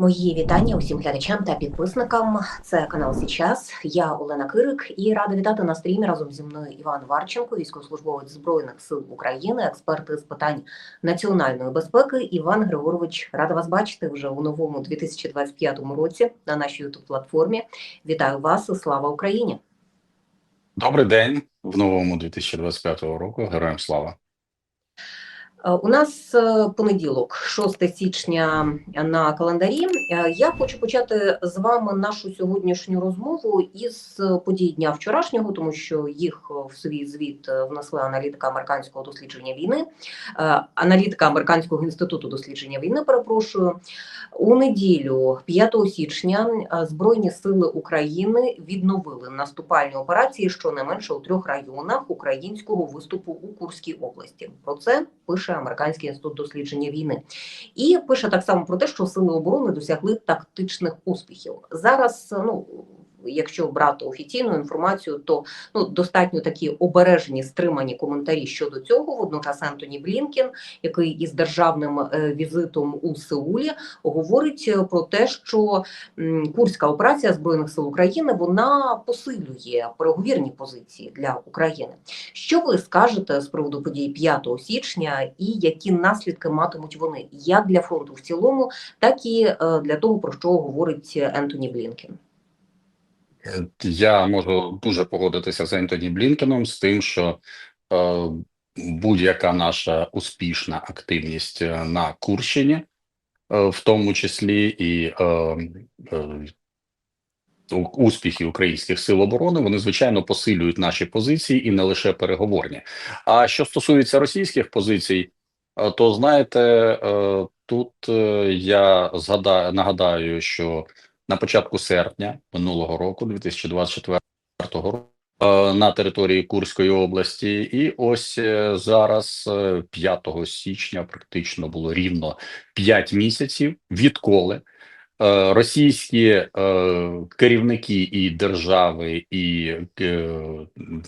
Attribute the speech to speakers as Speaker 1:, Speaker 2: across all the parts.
Speaker 1: Мої вітання усім глядачам та підписникам. Це канал Січас. Я Олена Кирик і рада вітати на стрімі разом зі мною Іван Варченко, військовослужбовець збройних сил України, експерт з питань національної безпеки. Іван Григорович, рада вас бачити вже у новому 2025 році на нашій youtube платформі. Вітаю вас! і Слава Україні!
Speaker 2: Добрий день в новому 2025 року. Героям слава.
Speaker 1: Е, У нас е, понеділок, 6 січня на календарі. Е, Я хочу почати з вами нашу сьогоднішню розмову із подій дня вчорашнього, тому що їх в свій звіт е, внесли аналітика американського дослідження війни, е, аналітика американського інституту дослідження війни. Перепрошую у неділю, 5 січня, е, збройні сили України відновили наступальні операції щонайменше у трьох районах українського виступу у Курській області. Про це пише американський інститут дослідження війни, і пише так само про те, що сили оборони досягли тактичних успіхів. Зараз ну. Якщо брати офіційну інформацію, то ну достатньо такі обережні стримані коментарі щодо цього. Водночас Ентоні Блінкен, який із державним е, візитом у Сеулі, говорить е, про те, що курська операція збройних сил України вона посилює переговірні позиції для України. Що ви скажете з приводу подій 5 січня і які наслідки матимуть вони як для фронту в цілому, так і е, для того, про що говорить Ентоні Блінкен?
Speaker 2: Я можу дуже погодитися з Ентоні Блінкеном з тим, що е, будь-яка наша успішна активність е, на Курщині, е, в тому числі і успіхи українських сил оборони, вони звичайно посилюють наші позиції і не лише переговорні. А що стосується російських позицій, то знаєте, тут я згадаю, нагадаю, що на початку серпня минулого року, 2024 року, е, на території Курської області, і ось е, зараз, е, 5 січня, практично було рівно 5 місяців, відколи е, російські е, керівники і держави, і е,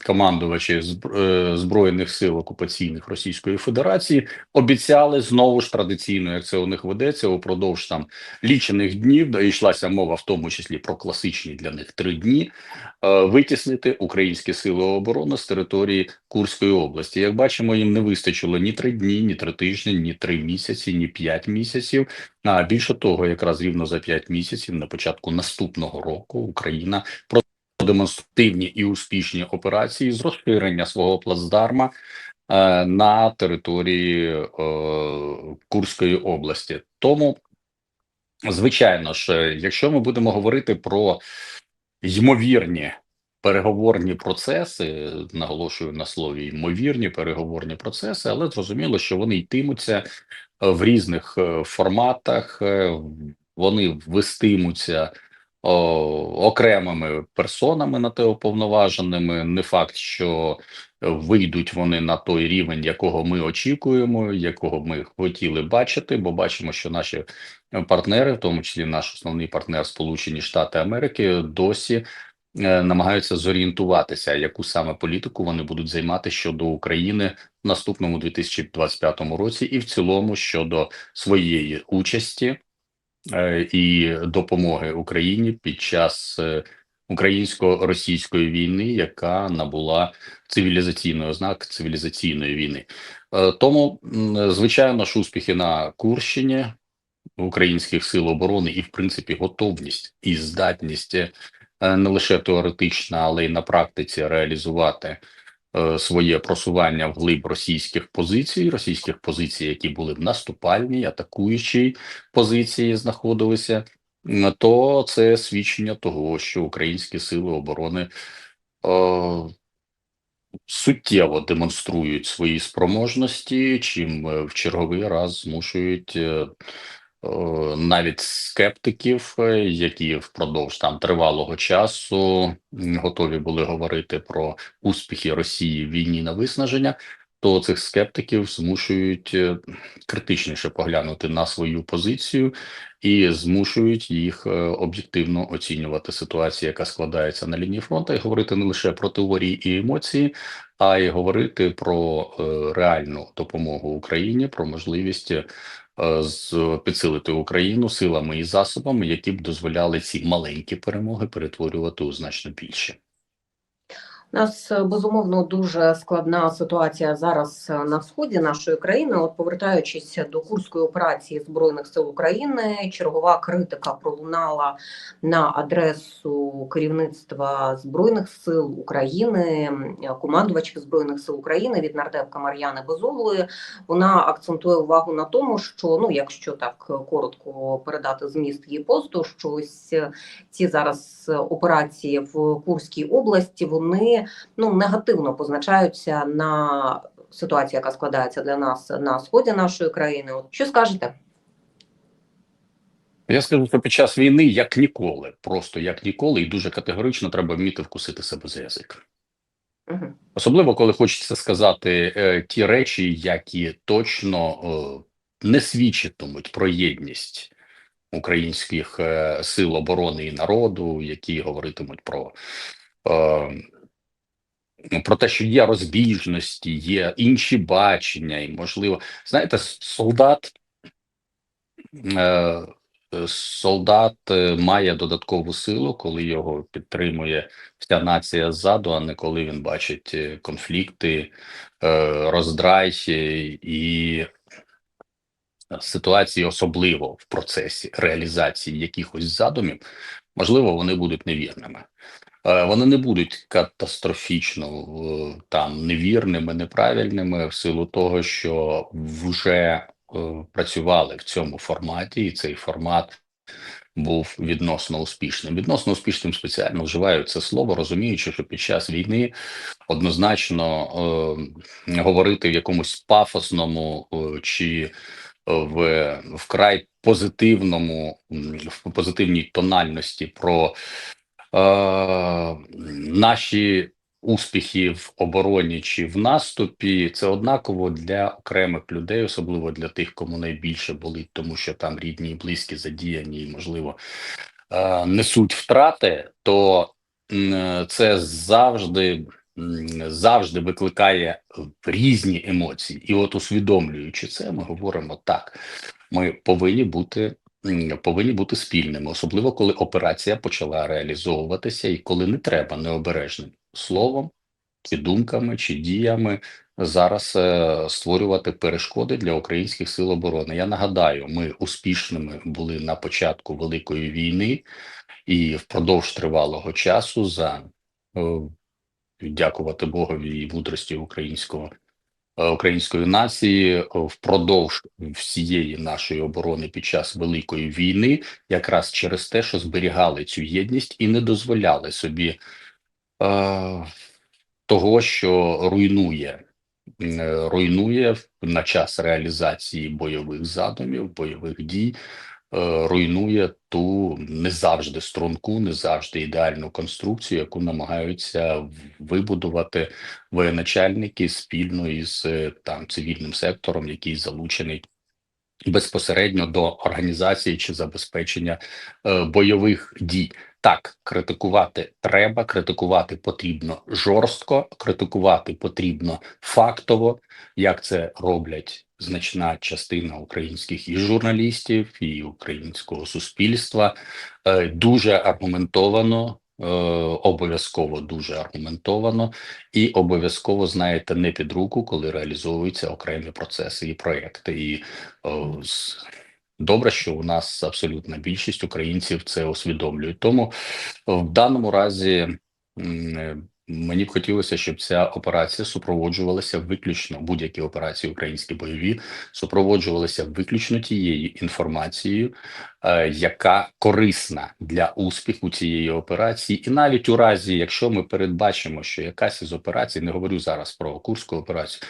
Speaker 2: командувачі е, збройних сил окупаційних Російської Федерації обіцяли знову ж традиційно, як це у них ведеться, упродовж там лічених днів, де йшлася мова, в тому числі про класичні для них три дні, е, витіснити українські сили оборони з території Курської області. Як бачимо, їм не вистачило ні три дні, ні три тижні, ні три місяці, ні п'ять місяців. А більше того, якраз рівно за п'ять місяців на початку наступного року Україна демонстративні і успішні операції з розширення свого плацдарма е, на території е, Курської області. Тому, звичайно ж, якщо ми будемо говорити про ймовірні переговорні процеси, наголошую на слові ймовірні переговорні процеси, але зрозуміло, що вони йтимуться е, в різних е, форматах, е, вони вестимуться окремими персонами на те уповноваженими. Не факт, що вийдуть вони на той рівень, якого ми очікуємо, якого ми хотіли бачити, бо бачимо, що наші партнери, в тому числі наш основний партнер Сполучені Штати Америки, досі е, намагаються зорієнтуватися, яку саме політику вони будуть займати щодо України в наступному 2025 році, і в цілому щодо своєї участі е, і допомоги Україні під час е, українсько-російської війни, яка набула цивілізаційної ознак цивілізаційної війни. Е, Тому, звичайно ж, успіхи на Курщині українських сил оборони і, в принципі, готовність і здатність е, не лише теоретична, але й на практиці реалізувати е, своє просування в глиб російських позицій, російських позицій, які були в наступальній, атакуючій позиції, знаходилися. То це свідчення того, що українські сили оборони е, суттєво демонструють свої спроможності, чим е, в черговий раз змушують е, е, навіть скептиків, е, які впродовж там тривалого часу готові були говорити про успіхи Росії в війні на виснаження. То цих скептиків змушують е, критичніше поглянути на свою позицію і змушують їх е, об'єктивно оцінювати ситуацію, яка складається на лінії фронту, і говорити не лише про теорії і емоції, а й говорити про е, реальну допомогу Україні, про можливість підсилити Україну силами і засобами, які б дозволяли ці маленькі перемоги перетворювати у значно більше.
Speaker 1: У нас е, безумовно дуже складна ситуація зараз е, на сході нашої країни. От повертаючись до курської операції збройних сил України, чергова критика пролунала на адресу керівництва збройних сил України, командувачів збройних сил України від нардепка Мар'яни Безуглої. Вона акцентує увагу на тому, що ну, якщо так коротко передати зміст її посту, що ось е, ці зараз операції в Курській області вони ну негативно позначаються на ситуації, яка складається для нас на сході нашої країни. От що скажете?
Speaker 2: Я скажу, що під час війни як ніколи, просто як ніколи, і дуже категорично треба вміти вкусити себе за язик.
Speaker 1: Угу.
Speaker 2: Особливо, коли хочеться сказати е, ті речі, які точно е, не свідчитимуть про єдність українських е, сил оборони і народу, які говоритимуть про, е, про те, що є розбіжності, є інші бачення, і можливо, знаєте, солдат. Е, Солдат е, має додаткову силу, коли його підтримує вся нація ззаду, а не коли він бачить е, конфлікти, е, роздрай і ситуації, особливо в процесі реалізації якихось задумів, можливо, вони будуть невірними. Е, Вони не будуть катастрофічно е, там невірними, неправильними в силу того, що вже е, працювали в цьому форматі, і цей формат був відносно успішним. Відносно успішним спеціально вживаю це слово, розуміючи, що під час війни однозначно е, говорити в якомусь пафосному е, чи в вкрай позитивному, в позитивній тональності про наші успіхи в обороні чи в наступі, це однаково для окремих людей, особливо для тих, кому найбільше болить, тому що там рідні і близькі задіяні, і можливо е, несуть втрати, то це завжди. Завжди викликає різні емоції, і от усвідомлюючи це, ми говоримо так: ми повинні бути повинні бути спільними, особливо коли операція почала реалізовуватися, і коли не треба необережним словом, чи думками, чи діями зараз е, створювати перешкоди для українських сил оборони. Я нагадаю, ми успішними були на початку великої війни і впродовж тривалого часу за е, дякувати Богові і мудрості українського української нації е, впродовж всієї нашої оборони під час великої війни, якраз через те, що зберігали цю єдність і не дозволяли собі е, того, що руйнує. е, Руйнує на час реалізації бойових задумів, бойових дій, е, руйнує ту не завжди струнку, не завжди ідеальну конструкцію, яку намагаються вибудувати воєначальники спільно із е, там цивільним сектором, який залучений безпосередньо до організації чи забезпечення е, бойових дій. Так, критикувати треба, критикувати потрібно жорстко, критикувати потрібно фактово, як це роблять значна частина українських і журналістів, і українського суспільства. Е, Дуже аргументовано, е, обов'язково дуже аргументовано, і обов'язково знаєте не під руку, коли реалізовуються окремі процеси і проекти. І о, добре, що у нас абсолютна більшість українців це усвідомлюють. Тому в даному разі е, мені б хотілося, щоб ця операція супроводжувалася виключно будь-які операції українські бойові супроводжувалися виключно тією інформацією, е, яка корисна для успіху цієї операції, і навіть у разі, якщо ми передбачимо, що якась із операцій, не говорю зараз про Курську операцію,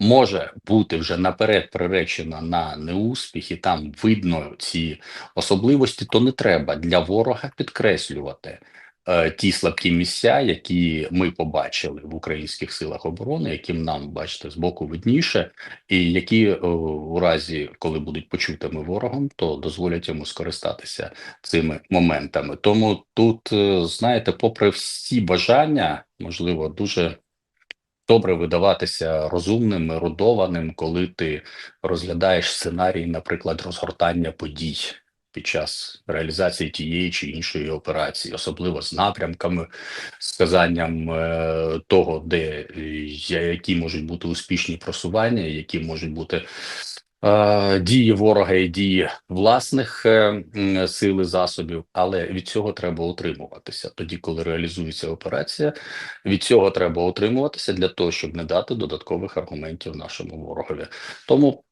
Speaker 2: може бути вже наперед приречена на неуспіх, і там видно ці особливості, то не треба для ворога підкреслювати. Е, Ті слабкі місця, які ми побачили в українських силах оборони, яким нам бачите з боку видніше, і які е, у разі, коли будуть почутими ворогом, то дозволять йому скористатися цими моментами. Тому тут, е, знаєте, попри всі бажання, можливо, дуже добре видаватися розумним, ерудованим, коли ти розглядаєш сценарій, наприклад, розгортання подій під час реалізації тієї чи іншої операції, особливо з напрямками, сказанням е, того, де е, які можуть бути успішні просування, які можуть бути е, дії ворога і дії власних е, сил і засобів, але від цього треба утримуватися. Тоді, коли реалізується операція, від цього треба утримуватися для того, щоб не дати додаткових аргументів нашому ворогові. Тому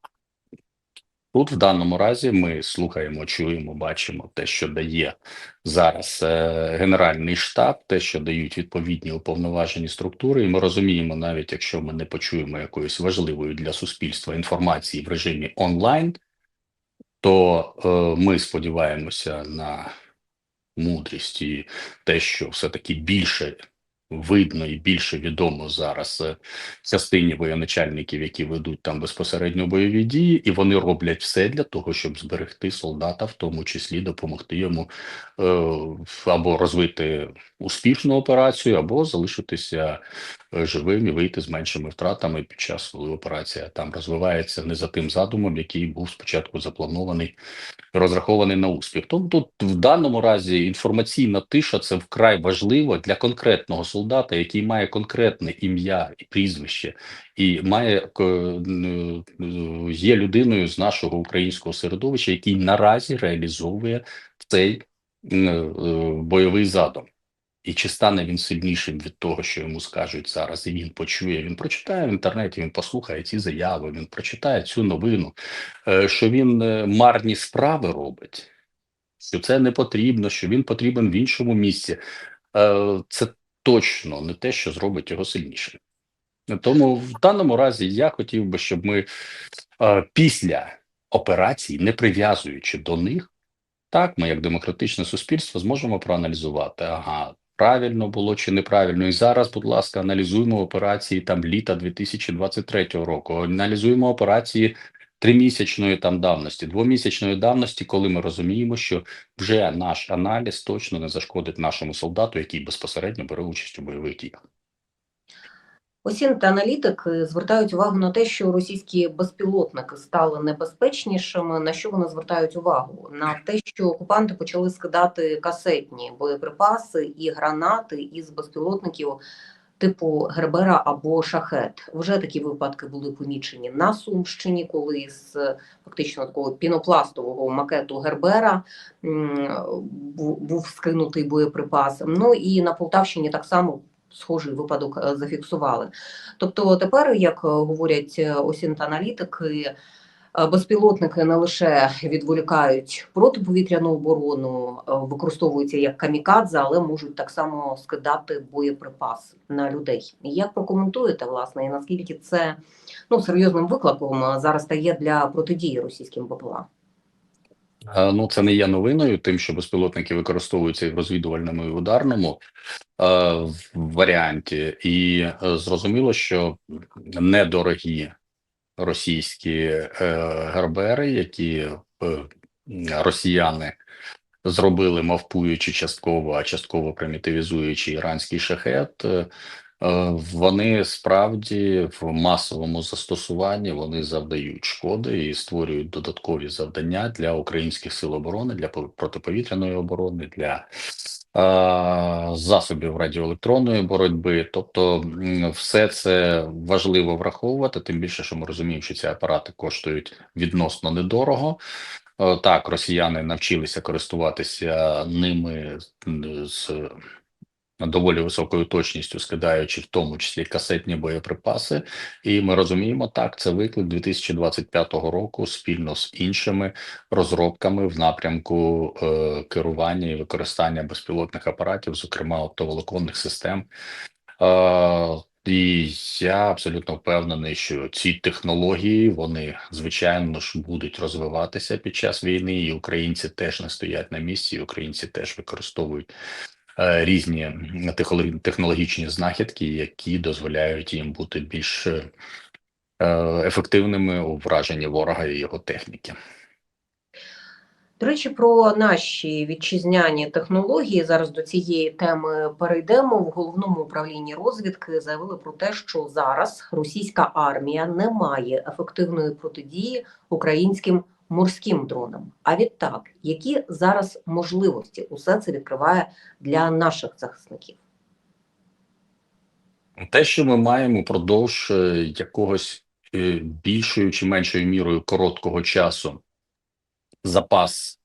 Speaker 2: тут в даному разі ми слухаємо, чуємо, бачимо те, що дає зараз е, Генеральний штаб, те, що дають відповідні уповноважені структури, і ми розуміємо, навіть якщо ми не почуємо якоїсь важливої для суспільства інформації в режимі онлайн, то е, ми сподіваємося на мудрість і те, що все-таки більше видно і більше відомо зараз е, частині воєначальників, які ведуть там безпосередньо бойові дії, і вони роблять все для того, щоб зберегти солдата, в тому числі допомогти йому е, або розвити успішну операцію, або залишитися е, живим і вийти з меншими втратами під час, коли операція там розвивається не за тим задумом, який був спочатку запланований розрахований на успіх. Тому тут в даному разі інформаційна тиша це вкрай важливо для конкретного солдата, який має конкретне ім'я і прізвище, і має к- е, є людиною з нашого українського середовища, який наразі реалізовує цей е, бойовий задум. І чи стане він сильнішим від того, що йому скажуть зараз, і він почує, він прочитає в інтернеті, він послухає ці заяви, він прочитає цю новину, е, що він е, марні справи робить, що це не потрібно, що він потрібен в іншому місці. Е, Це точно не те, що зробить його сильнішим. Тому в даному разі я хотів би, щоб ми після операцій, не прив'язуючи до них, так, ми, як демократичне суспільство, зможемо проаналізувати. Ага, правильно було чи неправильно. І зараз, будь ласка, аналізуємо операції там літа 2023 року. Аналізуємо операції тримісячної там давності, двомісячної давності, коли ми розуміємо, що вже наш аналіз точно не зашкодить нашому солдату, який безпосередньо бере участь у бойових діях.
Speaker 1: Осін та аналітики звертають увагу на те, що російські безпілотники стали небезпечнішими. На що вони звертають увагу? На те, що окупанти почали скидати касетні боєприпаси і гранати із безпілотників типу Гербера або Шахет. Вже такі випадки були помічені на Сумщині, коли з е, фактично такого пінопластового макету Гербера був скинутий боєприпас. Ну і на Полтавщині так само схожий випадок е, зафіксували. Тобто тепер, як е, говорять е, осінт-аналітики, безпілотники не лише відволікають протиповітряну оборону, використовуються як камікадзе, але можуть так само скидати боєприпас на людей. Як прокоментуєте, власне, і наскільки це ну, серйозним викликом зараз стає для протидії російським БПЛА?
Speaker 2: Е, Ну, це не є новиною, тим, що безпілотники використовуються і в розвідувальному і в ударному е, варіанті, і е, зрозуміло, що недорогі російські е, гербери, які е, росіяни зробили, мавпуючи частково, а частково примітивізуючи іранський шахет. е, Вони справді в масовому застосуванні вони завдають шкоди і створюють додаткові завдання для українських сил оборони, для по- протиповітряної оборони, для е, засобів радіоелектронної боротьби. Тобто, все це важливо враховувати, тим більше, що ми розуміємо, що ці апарати коштують відносно недорого. Е, Так, росіяни навчилися користуватися ними з доволі високою точністю, скидаючи в тому числі касетні боєприпаси. І ми розуміємо, так, це виклик 2025 року спільно з іншими розробками в напрямку е, керування і використання безпілотних апаратів, зокрема оптоволоконних систем. Е, і я абсолютно впевнений, що ці технології вони звичайно ж будуть розвиватися під час війни, і українці теж не стоять на місці, і українці теж використовують різні технологічні знахідки, які дозволяють їм бути більш е, ефективними у враженні ворога і його техніки.
Speaker 1: До речі, про наші вітчизняні технології зараз до цієї теми перейдемо. В головному управлінні розвідки заявили про те, що зараз російська армія не має ефективної протидії українським морським дронам. А відтак, які зараз можливості усе це відкриває для наших захисників?
Speaker 2: Те, що ми маємо продовж е, якогось е, більшою чи меншою мірою короткого часу запас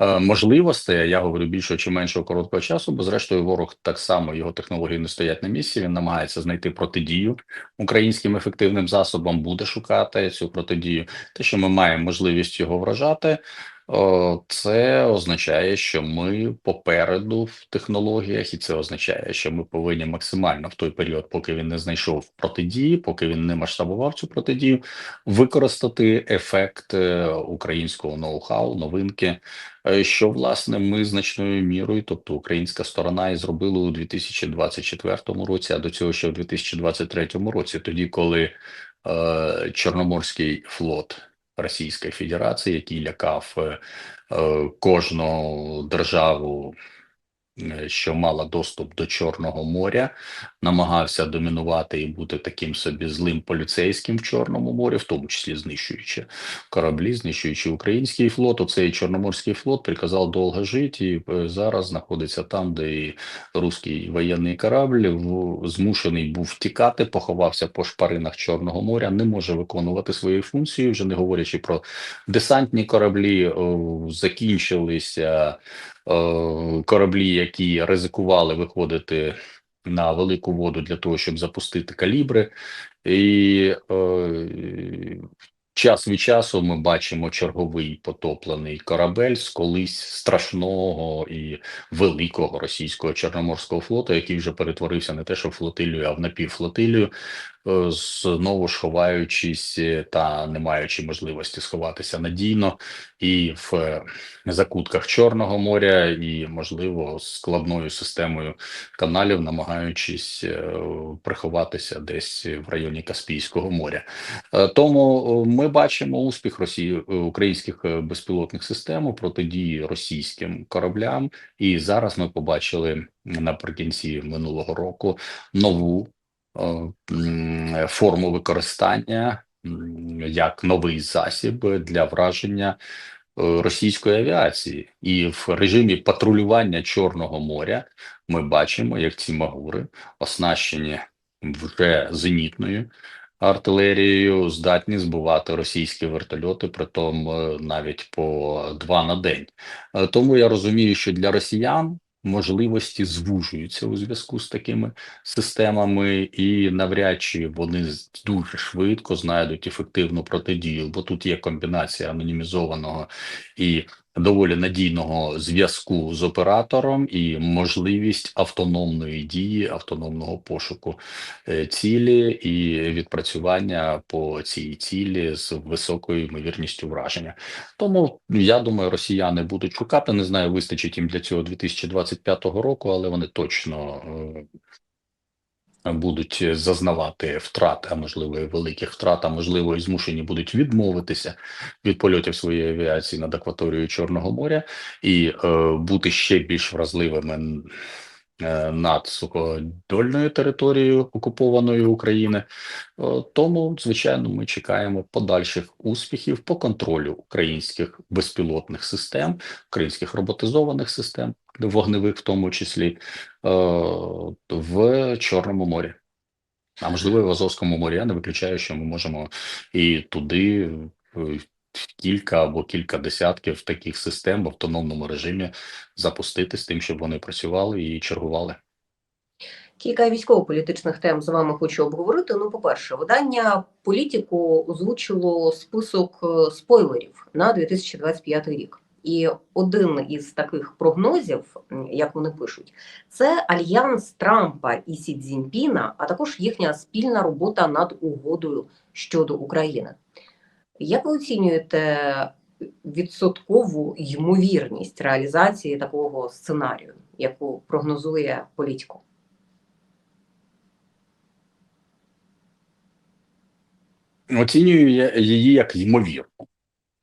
Speaker 2: можливостей, я говорю більшого чи меншого короткого часу, бо зрештою ворог так само його технології не стоять на місці. Він намагається знайти протидію українським ефективним засобам, буде шукати цю протидію. Те, що ми маємо можливість його вражати. Це означає, що ми попереду в технологіях, і це означає, що ми повинні максимально в той період, поки він не знайшов протидії, поки він не масштабував цю протидію, використати ефект е, українського ноу-хау, новинки, е, що власне ми значною мірою, тобто українська сторона, і зробила у 2024 році, а до цього ще в 2023 році, тоді коли е, Чорноморський флот. Російської Федерації, який лякав е, е, кожну державу, що мала доступ до Чорного моря, намагався домінувати і бути таким собі злим поліцейським в Чорному морі, в тому числі знищуючи кораблі, знищуючи український флот. Оцей Чорноморський флот приказав довго жити і е, зараз знаходиться там, де і руський воєнний корабль змушений був втікати, поховався по шпаринах Чорного моря, не може виконувати свої функції, вже не говорячи про десантні кораблі, закінчилися е, кораблі, які ризикували виходити на велику воду для того, щоб запустити калібри, і е, час від часу ми бачимо черговий потоплений корабель з колись страшного і великого російського чорноморського флоту, який вже перетворився не те, що в флотилію, а в напівфлотилію, е, знову ж ховаючись е, та не маючи можливості сховатися надійно і в е, закутках Чорного моря, і можливо складною системою каналів, намагаючись е, приховатися десь в районі Каспійського моря. Е, Тому е, ми бачимо успіх Росії е, українських е, безпілотних систем протидії російським кораблям, і зараз ми побачили наприкінці минулого року нову е, форму використання як новий засіб для враження е, російської авіації, і в режимі патрулювання Чорного моря ми бачимо, як ці магури оснащені вже зенітною артилерією, здатні збивати російські вертольоти, притом е, навіть по два на день. Е, Тому я розумію, що для росіян можливості звужуються у зв'язку з такими системами, і навряд чи вони дуже швидко знайдуть ефективну протидію, бо тут є комбінація анонімізованого і доволі надійного зв'язку з оператором і можливість автономної дії, автономного пошуку е, цілі і відпрацювання по цій цілі з високою ймовірністю враження. Тому я думаю, росіяни будуть шукати. Не знаю, вистачить їм для цього 2025 року, але вони точно. Е, Будуть зазнавати втрат, а можливо і великих втрат, а можливо і змушені будуть відмовитися від польотів своєї авіації над акваторією Чорного моря. І е, бути ще більш вразливими е, над суходольною територією окупованої України. Е, Тому, звичайно, ми чекаємо подальших успіхів по контролю українських безпілотних систем, українських роботизованих систем, вогневих, в тому числі е, в Чорному морі. А можливо, і в Азовському морі. Я не виключаю, що ми можемо і туди е, кілька або кілька десятків таких систем в автономному режимі запустити з тим, щоб вони працювали і чергували.
Speaker 1: Кілька військово-політичних тем з вами хочу обговорити. Ну, по-перше, видання політику озвучило список е, спойлерів на 2025 рік. І один із таких прогнозів, як вони пишуть, це альянс Трампа і Сі Цзіньпіна, а також їхня спільна робота над угодою щодо України. Як ви оцінюєте відсоткову ймовірність реалізації такого сценарію, яку прогнозує політику?
Speaker 2: Оцінюю я її як ймовірну.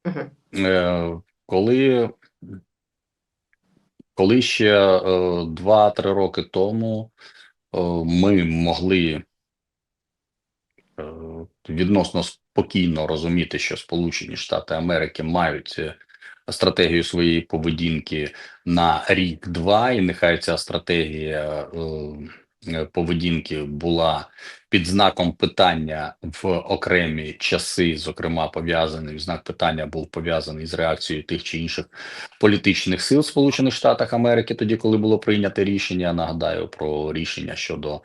Speaker 1: Угу.
Speaker 2: Е, коли коли ще е, 2-3 роки тому е, ми могли е, відносно спокійно розуміти, що Сполучені Штати Америки мають е, стратегію своєї поведінки на рік-два, і нехай ця стратегія е, е, поведінки була під знаком питання в окремі часи, зокрема пов'язаний знак питання був пов'язаний з реакцією тих чи інших політичних сил Сполучених Штатах Америки, тоді коли було прийнято рішення. Нагадаю про рішення щодо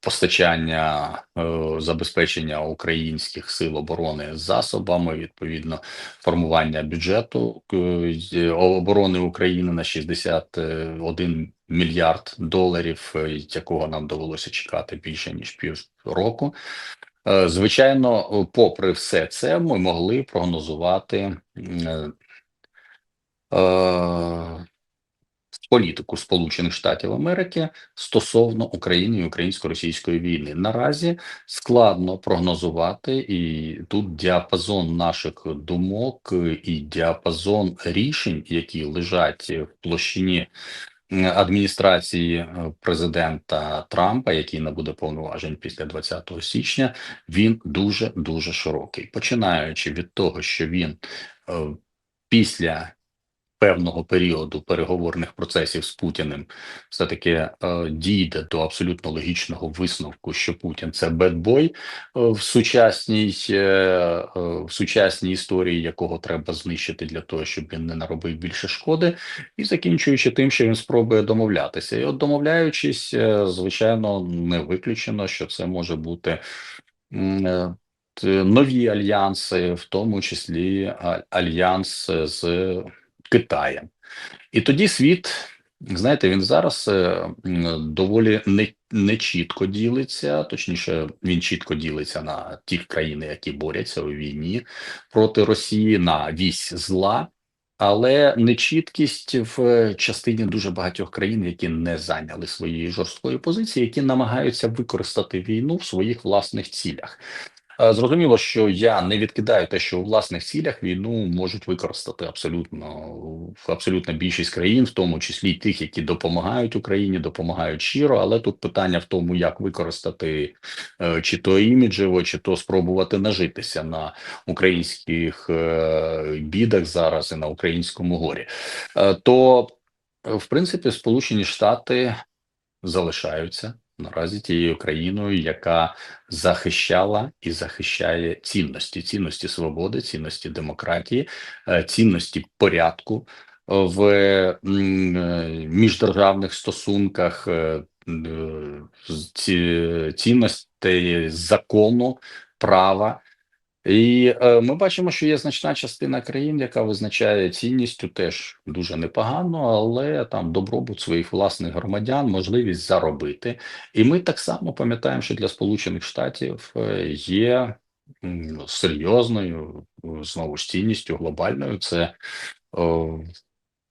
Speaker 2: постачання е, забезпечення українських сил оборони засобами, відповідно формування бюджету е, оборони України на 61 мільярд доларів, е, якого нам довелося чекати більше ніж півроку. Е, Звичайно, попри все це, ми могли прогнозувати е, е, політику Сполучених Штатів Америки стосовно України і українсько-російської війни. Наразі складно прогнозувати, і тут діапазон наших думок і діапазон рішень, які лежать в площині адміністрації е, президента Трампа, який набуде повноважень після 20 січня, він дуже дуже широкий, починаючи від того, що він е, після певного періоду переговорних процесів з Путіним все таки е, дійде до абсолютно логічного висновку, що Путін це бедбой е, в сучасній е, в сучасній історії, якого треба знищити для того, щоб він не наробив більше шкоди, і закінчуючи тим, що він спробує домовлятися. І от домовляючись, звичайно, не виключено, що це може бути. Нові альянси, в тому числі альянс з Китаєм. І тоді світ, знаєте, він зараз е, доволі не, не чітко ділиться, точніше, він чітко ділиться на ті країни, які борються у війні проти Росії, на вісь зла. Але нечіткість в частині дуже багатьох країн, які не зайняли своєї жорсткої позиції, які намагаються використати війну в своїх власних цілях. Е, Зрозуміло, що я не відкидаю те, що у власних цілях війну можуть використати абсолютно абсолютно більшість країн, в тому числі й тих, які допомагають Україні, допомагають щиро. Але тут питання в тому, як використати е, чи то іміджево, чи то спробувати нажитися на українських е, бідах зараз і на українському горі. То, в принципі, Сполучені Штати залишаються наразі тією країною, яка захищала і захищає цінності, цінності свободи, цінності демократії, е, цінності порядку е, в е, міждержавних стосунках, ці- цінностей закону, права. І е, ми бачимо, що є значна частина країн, яка визначає цінністю теж дуже непогано, але там добробут своїх власних громадян, можливість заробити. І ми так само пам'ятаємо, що для Сполучених Штатів е, є серйозною е, знову ж цінністю глобальною. Це о,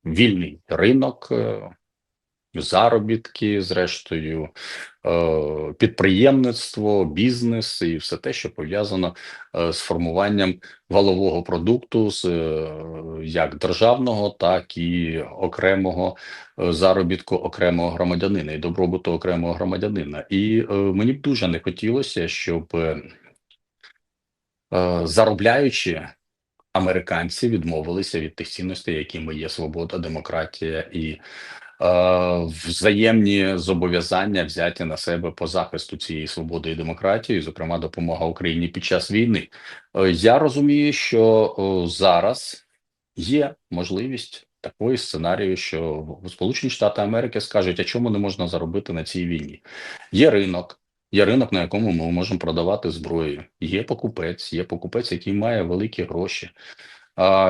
Speaker 2: вільний ринок. е, Заробітки, зрештою, е, підприємництво, бізнес і все те, що пов'язано е, з формуванням валового продукту з е, як державного, так і окремого заробітку окремого громадянина і добробуту окремого громадянина. І мені б дуже не хотілося, щоб заробляючи. Американці відмовилися від тих цінностей, якими є свобода, демократія і взаємні зобов'язання взяті на себе по захисту цієї свободи і демократії, зокрема допомога Україні під час війни. Е, я розумію, що е, зараз є можливість такої сценарію, що Сполучені Штати Америки скажуть, а чому не можна заробити на цій війні? Є ринок. Є ринок, на якому ми можемо продавати зброю. Є покупець, є покупець, який має великі гроші.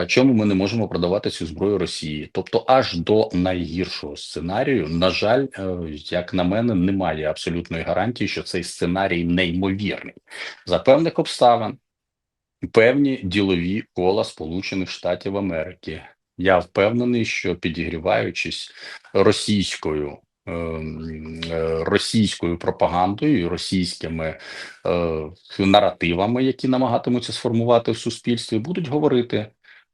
Speaker 2: Чому ми не можемо продавати цю зброю Росії? Тобто, аж до найгіршого сценарію, на жаль, е, як на мене, немає абсолютної гарантії, що цей сценарій неймовірний за певних обставин. Певні ділові кола Сполучених Штатів Америки. Я впевнений, що підігріваючись російською ем, е, російською пропагандою, і російськими е, наративами, які намагатимуться сформувати в суспільстві, будуть говорити: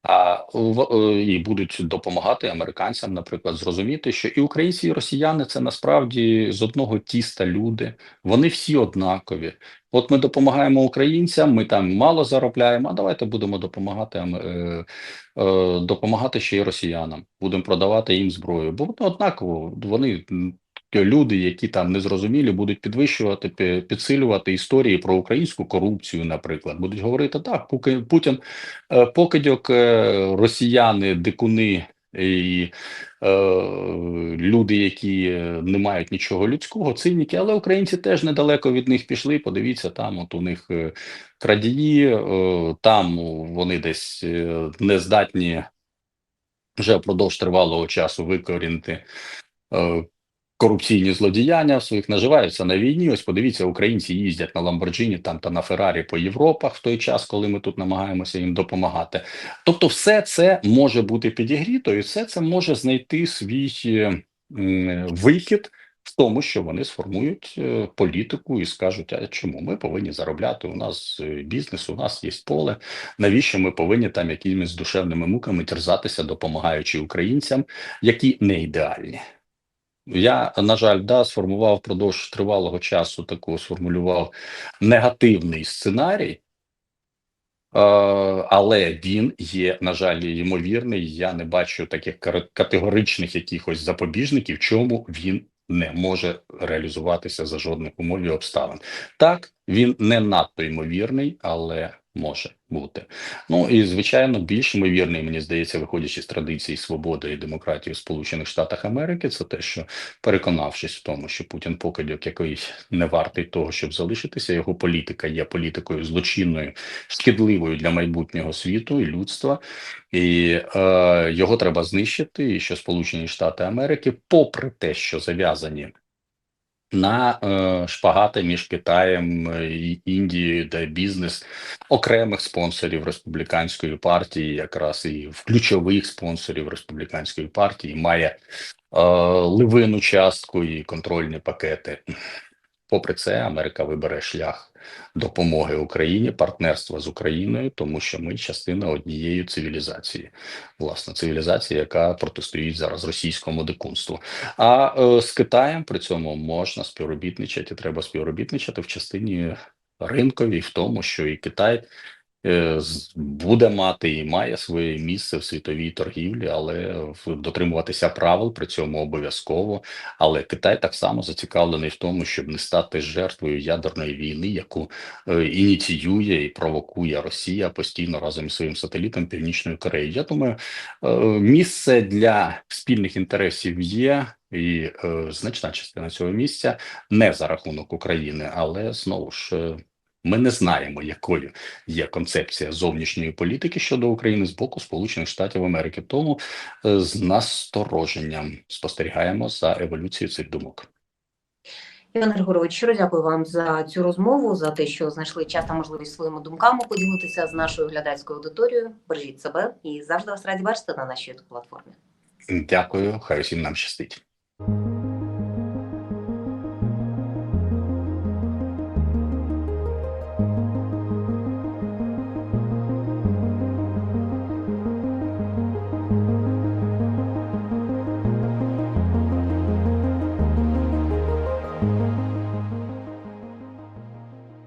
Speaker 2: А в- е, і будуть допомагати американцям, наприклад, зрозуміти, що і українці, і росіяни це насправді з одного тіста люди. Вони всі однакові. От ми допомагаємо українцям, ми там мало заробляємо. А давайте будемо допомагати е, е, допомагати ще й росіянам. Будемо продавати їм зброю. Бо однаково вони люди, які там незрозумілі, будуть підвищувати, підсилювати історії про українську корупцію, наприклад, будуть говорити так, поки Путін е, покидьок, е, росіяни, дикуни і е, люди, які е, не мають нічого людського, циніки, але українці теж недалеко від них пішли. Подивіться, там от у них крадії, е, там вони десь е, не здатні вже впродовж тривалого часу викорінити корупційні злодіяння своїх наживаються на війні. Ось подивіться, українці їздять на Ламборджині там та на Феррарі по Європах в той час, коли ми тут намагаємося їм допомагати. Тобто, все це може бути підігріто, і все це може знайти свій вихід. В тому, що вони сформують е, політику і скажуть, а чому ми повинні заробляти? У нас е, бізнес, у нас є поле. Навіщо ми повинні там якимись душевними муками терзатися, допомагаючи українцям, які не ідеальні? Я, на жаль, да, сформував впродовж тривалого часу таку сформулював негативний сценарій, е, але він є, на жаль, ймовірний. Я не бачу таких категоричних якихось запобіжників, чому він не може реалізуватися за жодних умов і обставин. Так, він не надто ймовірний, але може бути. Ну і звичайно, більш ймовірний, мені здається, виходячи з традиції свободи і демократії в Сполучених Штатах Америки, це те, що переконавшись в тому, що Путін покидьок якийсь не вартий того, щоб залишитися, його політика є політикою злочинною, шкідливою для майбутнього світу і людства, і е, його треба знищити. І що Сполучені Штати Америки, попри те, що зав'язані на е, шпагати між Китаєм е, і Індією, де бізнес окремих спонсорів республіканської партії, якраз і в ключових спонсорів республіканської партії, має е, ливину частку і контрольні пакети. Попри це, Америка вибере шлях допомоги Україні, партнерства з Україною, тому що ми частина однієї цивілізації, власне, цивілізації, яка протистоїть зараз російському дикунству. А е, з Китаєм при цьому можна співробітничати. Треба співробітничати в частині ринковій, в тому, що і Китай буде мати і має своє місце в світовій торгівлі, але дотримуватися правил при цьому обов'язково. Але Китай так само зацікавлений в тому, щоб не стати жертвою ядерної війни, яку е, ініціює і провокує Росія постійно разом із своїм сателітом Північної Кореї. Я думаю, е, місце для спільних інтересів є. І е, значна частина цього місця не за рахунок України, але знову ж е, ми не знаємо, якою є концепція зовнішньої політики щодо України з боку Сполучених Штатів Америки. Тому е, з настороженням спостерігаємо за еволюцією цих думок.
Speaker 1: Іван Григорович, щиро дякую вам за цю розмову, за те, що знайшли час та можливість своїми думками поділитися з нашою глядацькою аудиторією. Бережіть себе і завжди вас раді бачити на нашій платформі.
Speaker 2: Дякую, хай усім нам щастить.